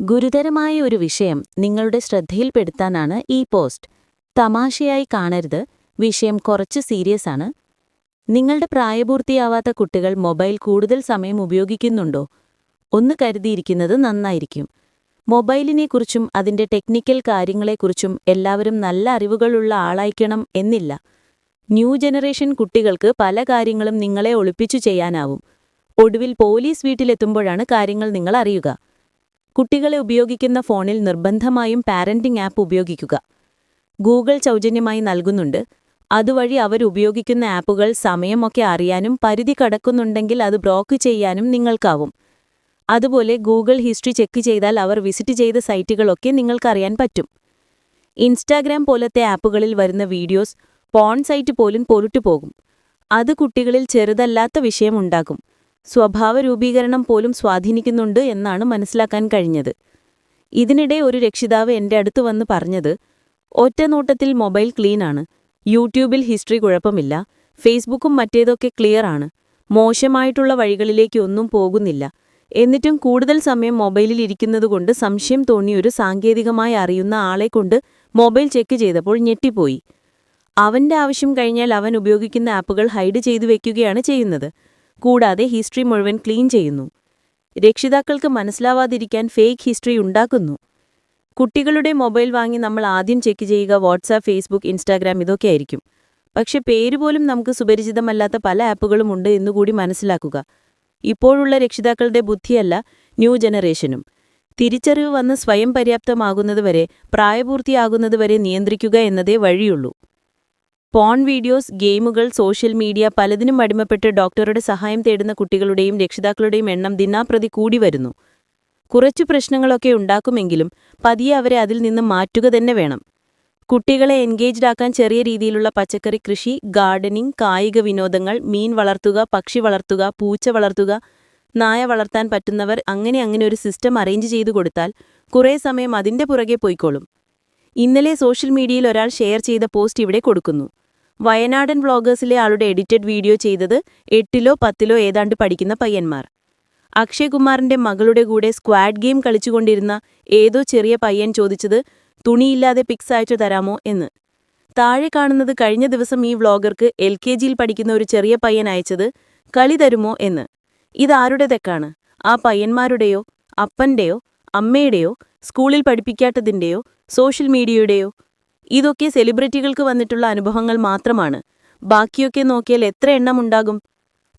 ഗുരുതരമായ ഒരു വിഷയം നിങ്ങളുടെ ശ്രദ്ധയിൽപ്പെടുത്താനാണ് ഈ പോസ്റ്റ്. തമാശയായി കാണരുത്. വിഷയം കുറച്ച് സീരിയസ് ആണ്. നിങ്ങളുടെ പ്രായപൂർത്തിയാവാത്ത കുട്ടികൾ മൊബൈൽ കൂടുതൽ സമയം ഉപയോഗിക്കുന്നുണ്ടോ? ഒന്ന് കരുതിയിരിക്കുന്നത് നന്നായിരിക്കും. മൊബൈലിനെക്കുറിച്ചും അതിന്റെ ടെക്നിക്കൽ കാര്യങ്ങളെക്കുറിച്ചും എല്ലാവരും നല്ല അറിവുകളുള്ള ആളായിക്കണം എന്നില്ല. ന്യൂ ജനറേഷൻ കുട്ടികൾക്ക് പല കാര്യങ്ങളും നിങ്ങളെ ഒളിപ്പിച്ചു ചെയ്യാനാവും. ഒടുവിൽ പോലീസ് വീട്ടിലെത്തുമ്പോഴാണ് കാര്യങ്ങൾ നിങ്ങൾ അറിയുക. കുട്ടികളെ ഉപയോഗിക്കുന്ന ഫോണിൽ നിർബന്ധമായും പാരന്റിംഗ് ആപ്പ് ഉപയോഗിക്കുക. ഗൂഗിൾ സൗജന്യമായി നൽകുന്നുണ്ട്. അതുവഴി അവർ ഉപയോഗിക്കുന്ന ആപ്പുകൾ സമയമൊക്കെ അറിയാനും പരിധി കടക്കുന്നുണ്ടെങ്കിൽ അത് ബ്ലോക്ക് ചെയ്യാനും നിങ്ങൾക്കാവും. അതുപോലെ ഗൂഗിൾ ഹിസ്റ്ററി ചെക്ക് ചെയ്താൽ അവർ വിസിറ്റ് ചെയ്ത സൈറ്റുകളൊക്കെ നിങ്ങൾക്കറിയാൻ പറ്റും. ഇൻസ്റ്റാഗ്രാം പോലത്തെ ആപ്പുകളിൽ വരുന്ന വീഡിയോസ് പോൺ സൈറ്റ് പോലും പൊരുട്ടുപോകും. അത് കുട്ടികളിൽ ചെറുതല്ലാത്ത വിഷയമുണ്ടാക്കും സ്വഭാവ രൂപീകരണം പോലും സ്വാധീനിക്കുന്നുണ്ട് എന്നാണ് മനസ്സിലാക്കാൻ കഴിഞ്ഞത്. ഇതിനിടെ ഒരു രക്ഷിതാവ് എന്റെ അടുത്ത് വന്ന് പറഞ്ഞത് ഒറ്റനോട്ടത്തിൽ മൊബൈൽ ക്ലീനാണ് യൂട്യൂബിൽ ഹിസ്റ്ററി കുഴപ്പമില്ല ഫേസ്ബുക്കും മറ്റേതൊക്കെ ക്ലിയർ ആണ് മോശമായിട്ടുള്ള വഴികളിലേക്ക് ഒന്നും പോകുന്നില്ല എന്നിട്ടും കൂടുതൽ സമയം മൊബൈലിൽ ഇരിക്കുന്നതുകൊണ്ട് സംശയം തോന്നിയൊരു സാങ്കേതികമായി അറിയുന്ന ആളെക്കൊണ്ട് മൊബൈൽ ചെക്ക് ചെയ്തപ്പോൾ ഞെട്ടിപ്പോയി. അവന്റെ ആവശ്യം കഴിഞ്ഞാൽ അവൻ ഉപയോഗിക്കുന്ന ആപ്പുകൾ ഹൈഡ് ചെയ്തു വെക്കുകയാണ് ചെയ്യുന്നത്. കൂടാതെ ഹിസ്റ്ററി മുഴുവൻ ക്ലീൻ ചെയ്യുന്നു. രക്ഷിതാക്കൾക്ക് മനസ്സിലാവാതിരിക്കാൻ ഫേക്ക് ഹിസ്റ്ററി ഉണ്ടാക്കുന്നു. കുട്ടികളുടെ മൊബൈൽ വാങ്ങി നമ്മൾ ആദ്യം ചെക്ക് ചെയ്യുക വാട്സാപ്പ് ഫേസ്ബുക്ക് ഇൻസ്റ്റാഗ്രാം ഇതൊക്കെ ഇതൊക്കെയായിരിക്കും പക്ഷെ പേരുപോലും നമുക്ക് സുപരിചിതമല്ലാത്ത പല ആപ്പുകളും ഉണ്ട് എന്നുകൂടി മനസ്സിലാക്കുക. ഇപ്പോഴുള്ള രക്ഷിതാക്കളുടെ ബുദ്ധിയല്ല ന്യൂ ജനറേഷനും. തിരിച്ചറിവ് വന്ന് സ്വയം പര്യാപ്തമാകുന്നതുവരെ പ്രായപൂർത്തിയാകുന്നതുവരെ നിയന്ത്രിക്കുക എന്നതേ വഴിയുള്ളൂ. പോൺ വീഡിയോസ് ഗെയിമുകൾ സോഷ്യൽ മീഡിയ പലതിനും അടിമപ്പെട്ട് ഡോക്ടറുടെ സഹായം തേടുന്ന കുട്ടികളുടെയും രക്ഷിതാക്കളുടെയും എണ്ണം ദിനാപ്രതി കൂടി വരുന്നു. കുറച്ചു പ്രശ്നങ്ങളൊക്കെ ഉണ്ടാക്കുമെങ്കിലും പതിയെ അവരെ അതിൽ നിന്ന് മാറ്റുക തന്നെ വേണം. കുട്ടികളെ എൻഗേജ്ഡ് ആക്കാൻ ചെറിയ രീതിയിലുള്ള പച്ചക്കറി കൃഷി ഗാർഡനിംഗ് കായിക വിനോദങ്ങൾ മീൻ വളർത്തുക പക്ഷി വളർത്തുക പൂച്ച വളർത്തുക നായ വളർത്താൻ പറ്റുന്നവർ അങ്ങനെ അങ്ങനെ ഒരു സിസ്റ്റം അറേഞ്ച് ചെയ്തു കൊടുത്താൽ കുറേ സമയം അതിന്റെ പുറകെ പോയിക്കോളും. ഇന്നലെ സോഷ്യൽ മീഡിയയിൽ ഒരാൾ ഷെയർ ചെയ്ത പോസ്റ്റ് ഇവിടെ കൊടുക്കുന്നു. വയനാടൻ വ്ളോഗേഴ്സിലെ ആളുടെ എഡിറ്റഡ് വീഡിയോ ചെയ്തത് എട്ടിലോ പത്തിലോ ഏതാണ്ട് പഠിക്കുന്ന പയ്യന്മാർ. അക്ഷയ്കുമാറിന്റെ മകളുടെ കൂടെ സ്ക്വാഡ് ഗെയിം കളിച്ചുകൊണ്ടിരുന്ന ഏതോ ചെറിയ പയ്യൻ ചോദിച്ചത് തുണിയില്ലാതെ പിക്സ് അയച്ചു തരാമോ? എന്ന്. താഴെ കാണുന്നത് കഴിഞ്ഞ ദിവസം ഈ വ്ളോഗർക്ക് എൽ കെ ജിയിൽ പഠിക്കുന്ന ഒരു ചെറിയ പയ്യൻ അയച്ചത് കളി തരുമോ? എന്ന്. ഇതാരുടെ തെക്കാണ്? ആ പയ്യന്മാരുടെയോ? അപ്പന്റെയോ? അമ്മയുടെയോ സ്കൂളിൽ പഠിപ്പിക്കാത്തതിന്റെയോ സോഷ്യൽ മീഡിയയുടെയോ ഇതൊക്കെ സെലിബ്രിറ്റികൾക്ക് വന്നിട്ടുള്ള അനുഭവങ്ങൾ മാത്രമാണ്. ബാക്കിയൊക്കെ നോക്കിയാൽ എത്ര എണ്ണം ഉണ്ടാകും?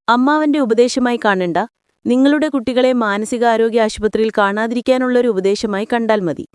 അമ്മാവന്റെ ഉപദേശമായി കാണണ്ട. നിങ്ങളുടെ കുട്ടികളെ മാനസികാരോഗ്യ ആശുപത്രിയിൽ കാണാതിരിക്കാനുള്ളൊരു ഉപദേശമായി കണ്ടാൽ മതി.